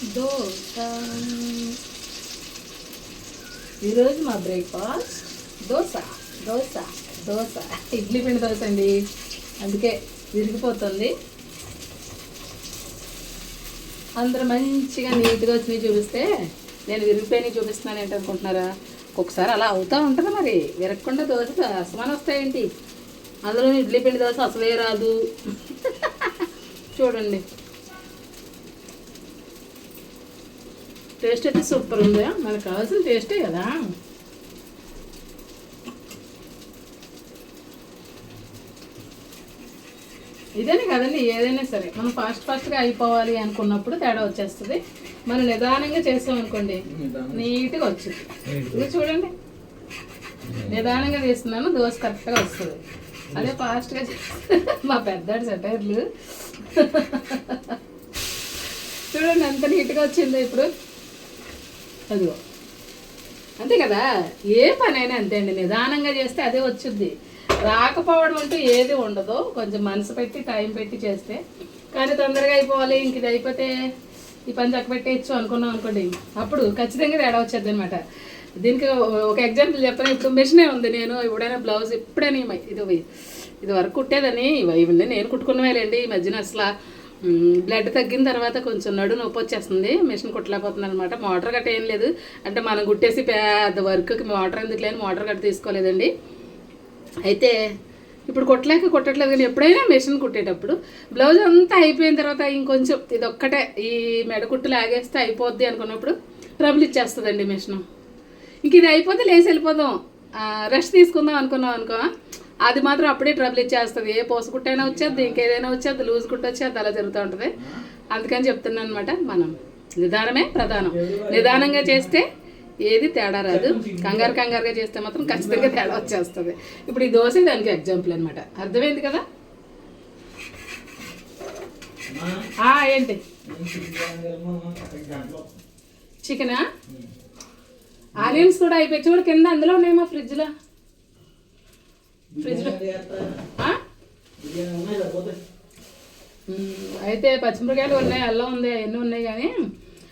దోశ ఈరోజు మా బ్రేక్ఫాస్ట్ దోశ దోశ దోశ ఇడ్లీ పిండి దోశ అండి. అందుకే విరిగిపోతుంది. అందరు మంచిగా నీట్గా వచ్చినాయి చూపిస్తే నేను విరిగిపోయినవి చూపిస్తున్నాను ఏంటి అనుకుంటున్నారా? ఒక్కొక్కసారి అలా అవుతూ ఉంటుంది మరి. విరగకుండా దోశ అసమానం వస్తాయేంటి అందులో ఇడ్లీ పిండి దోశ అసలే రాదు. చూడండి. టేస్ట్ అయితే సూపర్ ఉంది మనకు కావాల్సిన టేస్టే కదా. ఇదేనే కదండి ఏదైనా సరే. మనం ఫాస్ట్ ఫాస్ట్గా అయిపోవాలి అనుకున్నప్పుడు తేడా వచ్చేస్తుంది. మనం నిదానంగా చేసాం అనుకోండి నీట్గా వచ్చింది. ఇది చూడండి. నిదానంగా తీస్తున్నాను దోశ కరెక్ట్గా వస్తుంది. అదే ఫాస్ట్గా మా పెద్దాడు సెటైర్లు. చూడండి ఎంత నీట్గా వచ్చిందో ఇప్పుడు. అదిగో. అంతే కదా? ఏ పనైనా అంతే అండి. నిదానంగా చేస్తే అదే వచ్చుద్ది. రాకపోవడం అంటూ ఏది ఉండదు. కొంచెం మనసు పెట్టి టైం పెట్టి చేస్తే. కానీ తొందరగా అయిపోవాలి. ఇంక ఇది అయిపోతే ఈ పని చక్క పెట్టేయచ్చు అనుకున్నాం అనుకోండి. అప్పుడు ఖచ్చితంగా తేడా వచ్చేది అనమాట దీనికి ఒక ఎగ్జాంపుల్ చెప్పాను? ఇప్పుడు మిషనే ఉంది. నేను ఎప్పుడైనా బ్లౌజ్ ఎప్పుడైనా ఇది ఇది వరకు కుట్టేదని. ఇవన్నీ నేను కుట్టుకున్నవేలేండి ఈ మధ్యన అసలు బ్లడ్ తగ్గిన తర్వాత కొంచెం నడు నొప్పి వచ్చేస్తుంది. మిషన్ కుట్టలేకపోతుంది అనమాట మోటార్ గట్ట ఏం లేదు. అంటే మనం కుట్టేసి పెద్ద వర్క్కి మోటార్ ఎందుకు లేని మోటార్ గట్ట తీసుకోలేదండి. అయితే ఇప్పుడు కొట్టలేక కొట్టట్లేదు కానీ ఎప్పుడైనా మిషన్ కుట్టేటప్పుడు బ్లౌజ్ అంతా అయిపోయిన తర్వాత ఇంకొంచెం ఇది ఒక్కటే ఈ మెడ కుట్టు లాగేస్తే అయిపోద్ది అనుకున్నప్పుడు ట్రబుల్ ఇచ్చేస్తుందండి మిషన్. ఇంక ఇది అయిపోతే లేచి వెళ్ళిపోదాం. రెస్ట్ తీసుకుందాం అనుకున్నాం అనుకో అది మాత్రం అప్పుడే ట్రబుల్ ఇచ్చేస్తుంది. ఏ పోస కుట్టైనా వచ్చేది ఇంకేదైనా వచ్చేది లూజ్ కుట్టు వచ్చేది అలా జరుగుతూ ఉంటుంది. అందుకని చెప్తున్నాను అనమాట మనం. నిదానమే ప్రధానం. నిదానంగా చేస్తే ఏది తేడా రాదు. కంగారు కంగారుగా చేస్తే మాత్రం ఖచ్చితంగా తేడా వచ్చేస్తుంది. ఇప్పుడు ఈ దోశ దానికి ఎగ్జాంపుల్ అనమాట అర్థమైంది కదా? ఏంటి? చికెనా? ఆనియన్స్ కూడా అయిపోయి చూడు కింద అందులో ఉన్నాయేమో ఫ్రిడ్జ్లో. ఫ్రిడ్జ్లో. అయితే పచ్చిమిరకాయలు ఉన్నాయి అల్లం ఉంది అవన్నీ ఉన్నాయి కానీ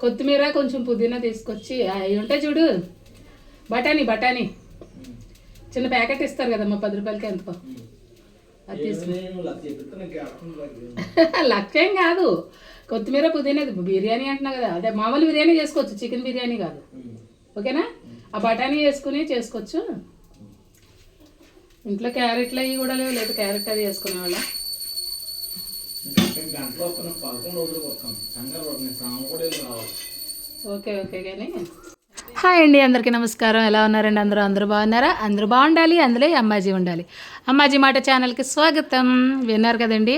కొత్తిమీర కొంచెం పుదీనా తీసుకొచ్చి అవి ఉంటాయి చూడు. బఠానీ బఠానీ. చిన్న ప్యాకెట్ ఇస్తారు కదమ్మా పది రూపాయలకి ఎంతో? అది తీసుకు. లక్ష్యం కాదు. కొత్తిమీర పుదీనా బిర్యానీ అంటున్నా కదా. అదే మామూలు బిర్యానీ చేసుకోవచ్చు చికెన్ బిర్యానీ కాదు. ఓకేనా? ఆ బఠానీ వేసుకుని చేసుకోవచ్చు. ఇంట్లో క్యారెట్లు అవి కూడా లేవు లేదు క్యారెట్ అది వేసుకునేవాళ్ళ. గంటలో పదకొండు రోజులు వస్తాం. కంగారు పడుతుంది సాము కూడా వెళ్ళి రావాలి ఓకే ఓకే కానీ. హాయ్ అండి అందరికీ నమస్కారం. ఎలా ఉన్నారండి అందరూ? అందరూ బాగున్నారా? అందరూ బాగుండాలి అందులో అమ్మాజీ ఉండాలి. అమ్మాజీ మాట ఛానల్కి స్వాగతం. విన్నారు కదండి?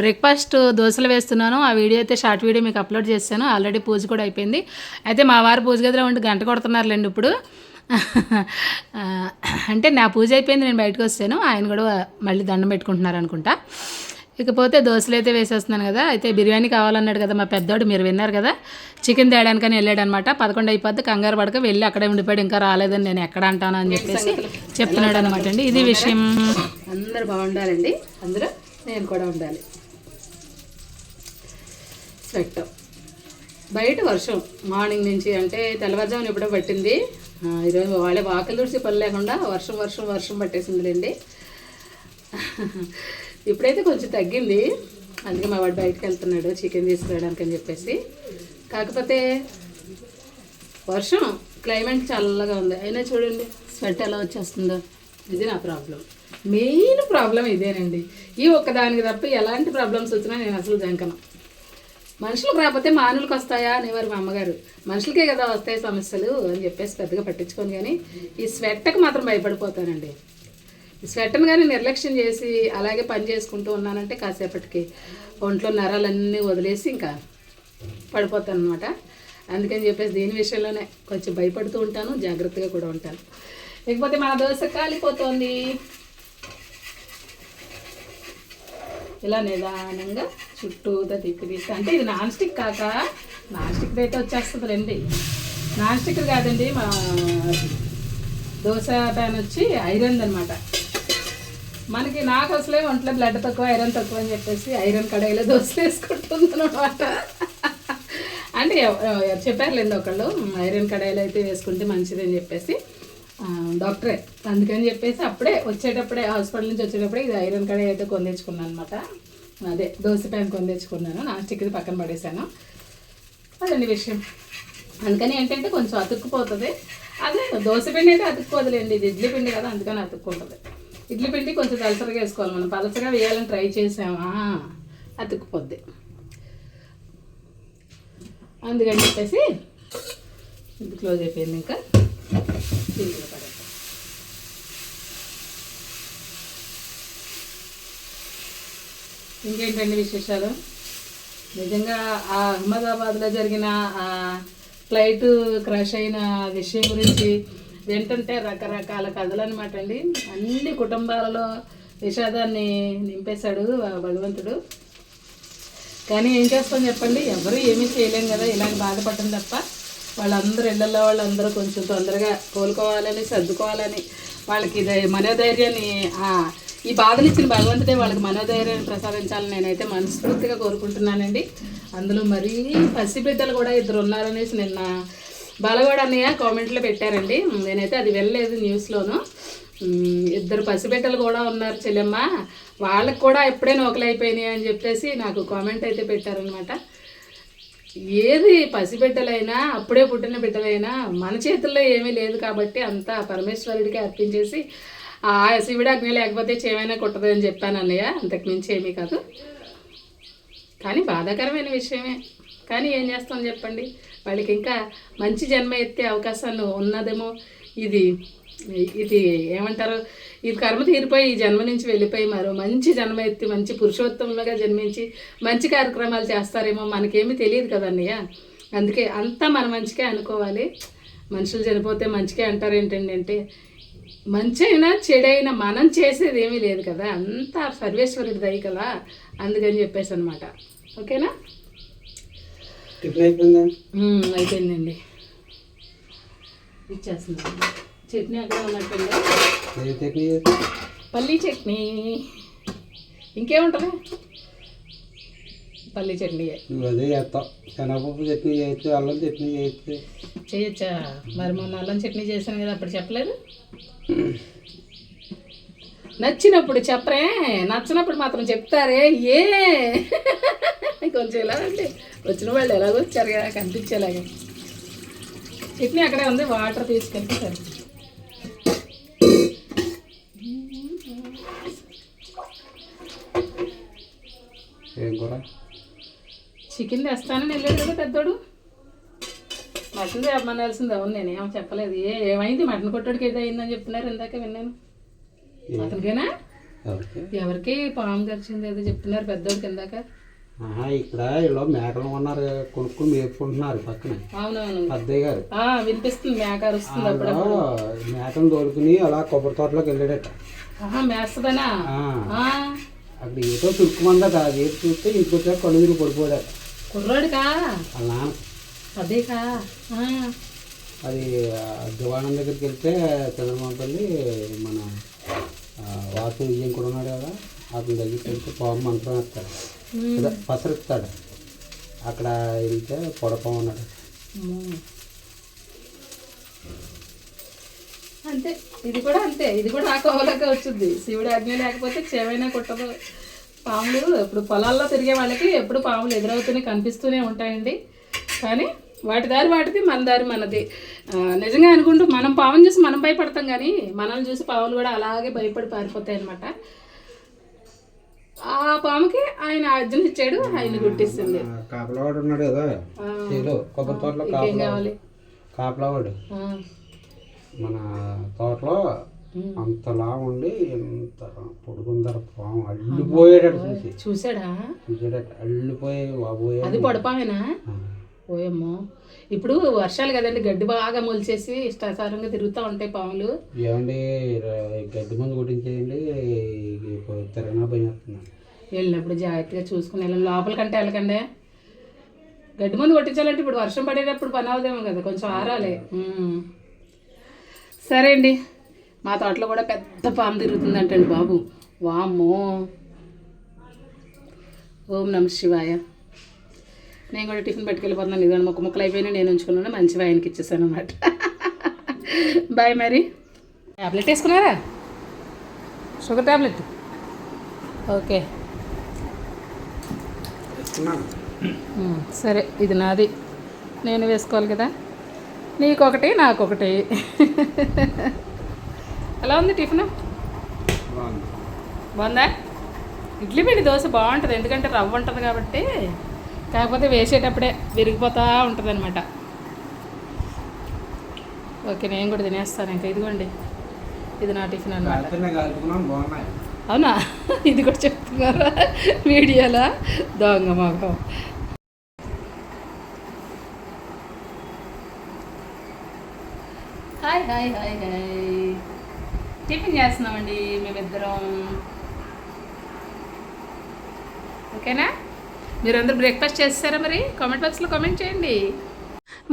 బ్రేక్ఫాస్ట్ దోశలు వేస్తున్నాను. ఆ వీడియో అయితే షార్ట్ వీడియో మీకు అప్లోడ్ చేశాను. ఆల్రెడీ పూజ కూడా అయిపోయింది. అయితే మా వారు పూజ గదిలో ఉండి గంట కొడుతున్నారులేండి ఇప్పుడు. అంటే నా పూజ అయిపోయింది నేను బయటకు వస్తాను. ఆయన కూడా మళ్ళీ దండం పెట్టుకుంటున్నారు అనుకుంటా. ఇకపోతే దోశలు అయితే వేసేస్తున్నాను కదా అయితే బిర్యానీ కావాలన్నాడు కదా మా పెద్దోడు మీరు విన్నారు కదా. చికెన్ తేడానికని వెళ్ళాడు అనమాట పదకొండు అయిపోద్ది కంగారు పడక వెళ్ళి అక్కడే ఉండిపోయాడు ఇంకా రాలేదని నేను ఎక్కడ అంటాను అని చెప్పేసి చెప్తున్నాడు అనమాట అండి. ఇది విషయం. అందరూ బాగుండాలండి. అందరూ నేను కూడా ఉండాలి. స్వెట్ బయట వర్షం. మార్నింగ్ నుంచి అంటే తెల్లవారుజామున ఎప్పుడో పట్టింది. ఈరోజు వాళ్ళే వాకిలు తుడిచి పని లేకుండా వర్షం వర్షం వర్షం పట్టేసిందిలేండి. ఇప్పుడైతే కొంచెం తగ్గింది. అందుకే మా వాడు బయటకు వెళ్తున్నాడు చికెన్ తీసుకురావడానికి అని చెప్పేసి. కాకపోతే వర్షం క్లైమేట్ చల్లగా ఉంది. అయినా చూడండి స్వెట్ ఎలా వచ్చేస్తుందో. ఇది నా ప్రాబ్లం. మెయిన్ ప్రాబ్లం ఇదేనండి. ఈ ఒక్కదానికి తప్ప ఎలాంటి ప్రాబ్లమ్స్ వచ్చినా నేను అసలు జంకను. మనుషులకు రాకపోతే మానులకు వస్తాయా అనేవారు మా అమ్మగారు. మనుషులకే కదా వస్తాయి సమస్యలు అని చెప్పేసి పెద్దగా పట్టించుకోను కానీ ఈ స్వెట్టకు మాత్రం భయపడిపోతానండి. ఈ స్వెట్టను కానీ నిర్లక్ష్యం చేసి అలాగే పని చేసుకుంటూ ఉన్నానంటే కాసేపటికి ఒంట్లో నరాలన్నీ వదిలేసి ఇంకా పడిపోతాను అనమాట అందుకని చెప్పేసి దీని విషయంలోనే కొంచెం భయపడుతూ ఉంటాను జాగ్రత్తగా కూడా ఉంటాను. లేకపోతే మన దోశ కాలిపోతుంది. ఇలా నిదానంగా చుట్టూతో తిప్పి తీస్తే అంటే ఇది నాన్ స్టిక్ కాక నాన్ స్టిక్ అయితే వచ్చేస్తుంది రండి. నాన్ స్టిక్ కాదండి మా దోశ ప్యాన్ వచ్చి ఐరన్ అనమాట మనకి నాకు అసలే ఒంట్లో బ్లడ్ తక్కువ ఐరన్ తక్కువ అని చెప్పేసి ఐరన్ కడాయిలో దోశ వేసుకుంటుంది అనమాట అంటే ఎవ- చెప్పారులేండి ఒకళ్ళు ఐరన్ కడాయిలో అయితే వేసుకుంటే మంచిదని చెప్పేసి డాక్టరే. అందుకని చెప్పేసి అప్పుడే వచ్చేటప్పుడే హాస్పిటల్ నుంచి వచ్చేటప్పుడే ఇది ఐరన్ కడాయి అయితే కొందించుకున్నాను అనమాట అదే దోశ ప్యాన్ తెచ్చుకున్నాను. నా స్టిక్ది పక్కన పడేసాను అదండి విషయం. అందుకని ఏంటంటే కొంచెం అతుక్కుపోతుంది. అదే దోశ పిండి అయితే అతుక్కోదులేండి ఇది ఇడ్లీ పిండి కదా అందుకని అతుక్కుంటుంది. ఇడ్లీ పిండి కొంచెం దలసరిగా వేసుకోవాలి. మనం పలసగా వేయాలని ట్రై చేసామా? అతుక్కుపోద్ది. అందుకని చెప్పేసి ఇది క్లోజ్ అయిపోయింది ఇంకా. ఇంకేంటండి విశేషాలు? నిజంగా ఆ అహ్మదాబాద్లో జరిగిన ఆ ఫ్లైట్ క్రష్ అయిన విషయం గురించి వింటుంటే రకరకాల కథలు అనమాట అండి. అన్ని కుటుంబాలలో విషాదాన్ని నింపేశాడు భగవంతుడు. కానీ ఏం చేస్తాం చెప్పండి? ఎవరు ఏమీ చేయలేం కదా ఇలాగ బాధపడటం తప్ప. వాళ్ళందరూ ఇళ్ళల్లో వాళ్ళందరూ కొంచెం తొందరగా కోలుకోవాలని సర్దుకోవాలని వాళ్ళకి మనోధైర్యాన్ని ఆ, ఈ బాధలు ఇచ్చిన భగవంతుడే వాళ్ళకి మనోధైర్యాన్ని ప్రసాదించాలని నేనైతే మనస్ఫూర్తిగా కోరుకుంటున్నానండి. అందులో మరీ పసిబిడ్డలు కూడా ఇద్దరు ఉన్నారనేసి నిన్న బాలగోడ అన్నయ్య కామెంట్లో పెట్టారండి. నేనైతే అది వెళ్ళలేదు న్యూస్లోను. ఇద్దరు పసిబిడ్డలు కూడా ఉన్నారు చెల్లెమ్మ. వాళ్ళకి కూడా ఎప్పుడే నోకలైపోయినాయి అని చెప్పేసి నాకు కామెంట్ అయితే పెట్టారనమాట ఏది పసిబిడ్డలైనా అప్పుడే పుట్టిన బిడ్డలైనా మన చేతుల్లో ఏమీ లేదు కాబట్టి అంతా పరమేశ్వరుడికి అర్పించేసి ఆ అగ్ని లేకపోతే చేమైనా కుట్టదు అని చెప్పాను అన్నయ్య. అంతకు మించి ఏమీ కాదు. కానీ బాధాకరమైన విషయమే. కానీ ఏం చేస్తాం చెప్పండి? వాళ్ళకి ఇంకా మంచి జన్మ ఎత్తే అవకాశాలు ఉన్నదేమో. ఇది ఇది ఏమంటారు? ఇది కర్మ తీరిపోయి ఈ జన్మ నుంచి వెళ్ళిపోయి మరో మంచి జన్మ ఎత్తి మంచి పురుషోత్తములుగా జన్మించి మంచి కార్యక్రమాలు చేస్తారేమో మనకేమీ తెలియదు కదన్నయ్య అందుకే అంతా మన మంచికే అనుకోవాలి. మనుషులు చనిపోతే మంచికే అంటారు ఏంటండి అంటే మంచి అయినా చెడైనా మనం చేసేది ఏమీ లేదు కదా. అంతా సర్వేశ్వరుడి దయ కదా అందుకని చెప్పేసి అనమాట ఓకేనా? అయిపోయిందండి. ఇచ్చేస్తున్నాను చట్నీ అక్కడ ఉన్నట్టుంది? పల్లీ చట్నీ. ఇంకేముంటుంది? పల్లీ చట్నీ నువ్వు అదే చేస్తావు. శనగపప్పు చట్నీ చేయొచ్చు అల్లం చట్నీ చేయొచ్చు. చేయొచ్చా? మరి మొన్న అల్లం చట్నీ చేశాను కదా అప్పుడు చెప్పలేదు? నచ్చినప్పుడు చెప్పరే నచ్చినప్పుడు మాత్రం చెప్తారే ఏ? కొంచెం ఎలా అంటే వచ్చిన వాళ్ళు ఎలాగో వచ్చారు కదా కనిపించేలాగా. చట్నీ అక్కడే ఉంది వాటర్ తీసుకెళ్తే సరే ఏం కూర? చికెన్ తెస్తానని వెళ్ళాడు కదా పెద్దోడు. మటన్ తెమ్మనాల్సింది అవును నేను ఏమో చెప్పలేదు. ఏ ఏమైంది? మటన్ కొట్టడికి ఏదో అయిందని చెప్తున్నారు ఇందాక విన్నాను. అతనికేనా? ఎవరికి? పాము గరిచింది ఏదో చెప్తున్నారు పెద్దోడికి ఇందాక. ఆహా, ఇక్కడ ఇలా మేకలు ఉన్నారు కొనుక్కుని మేపుకుంటున్నారు పక్కన. అవునవును. అద్దయ్య గారు. వినిపిస్తుంది. మేక అరుస్తుంది అప్పుడు మేకను తోలుకుని అలా కొబ్బరి తోటలోకి వెళ్ళాడట. ఆహా మేస్తదనా? అక్కడ అక్కడ ఏదో చురుకుమందట అది ఏది చూస్తే ఇంటికి వచ్చాక కళ్ళు తిరిగి పడిపోయాడట. కుర్రాడుకా? అదేకా అది దివాణం దగ్గరికి వెళ్తే చంద్రబాబు మన ఆ, వాసు విజయం కూడా ఉన్నాడు కదా అతని దగ్గరికి వెళ్తే పాము మంత్రం వేస్తాడు. పసరిస్తాడు అక్కడ వెళ్తే పొడపాము ఉన్నాడు. అంతే. ఇది కూడా అంతే. ఇది కూడా ఆ కోవలకే వచ్చింది. శివుడు ఆజ్ఞ లేకపోతే చేవైనా కుట్టదు పాములు ఇప్పుడు పొలాల్లో తిరిగే వాళ్ళకి ఎప్పుడు పాములు ఎదురవుతూనే కనిపిస్తూనే ఉంటాయండి. కానీ వాటి దారి వాటిది మన దారి మనది. నిజంగా అనుకుంటూ మనం పాముని చూసి మనం భయపడతాం కానీ మనల్ని చూసి పాములు కూడా అలాగే భయపడి పారిపోతాయి అనమాట ఆ పాముకి ఆయన ఆజ్ఞ ఇచ్చాడు ఆయన గుట్టిస్తుంది ఆ, కాపలావాడు ఉన్నాడు కదా. కొబ్బరి తోటలో కాపలావాడు. మన తోటలో. అంతలా ఉండి ఎంత పొడుగుందర పాము. అల్లిపోయాడట చూసి. చూసాడా చూసాడట అల్లిపోయి బాబోయే అది పొడపామేనా ఆ, ఓయమ్మో. ఇప్పుడు వర్షాలు కదండి గడ్డి బాగా మొలిచేసి ఇష్టాసారంగా తిరుగుతూ ఉంటాయి పాములు. ఏమండి గడ్డి మందు కొట్టించేయండి తిరగనా భయం వేస్తున్నాను వెళ్ళినప్పుడు జాగ్రత్తగా చూసుకుని వెళ్ళాలి. లోపల కంటే వెళ్ళకండి. గడ్డి మందు కొట్టించాలంటే ఇప్పుడు వర్షం పడేటప్పుడు పని అవుదేమో కదా కొంచెం ఆరాలి. సరే అండి. మా తోటలో కూడా పెద్ద పాము తిరుగుతుందంటండి బాబు. వామ్మో. ఓం నమ శివాయ. నేను కూడా టిఫిన్ పట్టుకెళ్ళిపోతున్నాను. ఇదిగోండి ముక్క ముక్కలు అయిపోయినా నేను ఉంచుకున్నాను. మంచిగా ఆయనకి ఇచ్చేసాను అనమాట బాయ్ మరి. ట్యాబ్లెట్ వేసుకున్నారా? Sugar tablet okay. సరే ఇది నాది. నేను వేసుకోవాలి కదా. నీకొకటి నాకొకటి. ఎలా ఉంది టిఫిన్? బాగుంది. ఇడ్లీ పిండి దోశ బాగుంటుంది ఎందుకంటే రవ్వ ఉంటుంది కాబట్టి. కాకపోతే వేసేటప్పుడే విరిగిపోతూ ఉంటుంది అనమాట ఓకే నేను కూడా తినేస్తాను ఇంకా. ఇదిగోండి. ఇది నా టిఫిన్ అనమాట అవునా? ఇది కూడా చెప్తున్నారా? వీడియోలా? దొంగ మొగం hi hi hi hi. Tiffin చేస్తున్నామండి మేమిద్దరం. ఓకేనా? మీరందరూ బ్రేక్ఫాస్ట్ చేస్తారా మరి? కామెంట్ బాక్స్లో కామెంట్ చేయండి.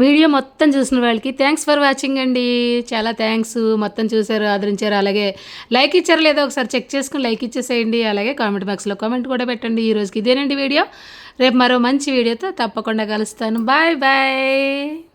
వీడియో మొత్తం చూసిన వాళ్ళకి థ్యాంక్స్ ఫర్ వాచింగ్ అండి. చాలా థ్యాంక్స్. మొత్తం చూసారు ఆదరించారు. అలాగే లైక్ ఇచ్చారు లేదో ఒకసారి చెక్ చేసుకుని లైక్ ఇచ్చేసేయండి. అలాగే కామెంట్ బాక్స్లో కామెంట్ కూడా పెట్టండి. ఈరోజుకి ఇదేనండి వీడియో. రేపు మరో మంచి వీడియోతో తప్పకుండా కలుస్తాను. Bye bye.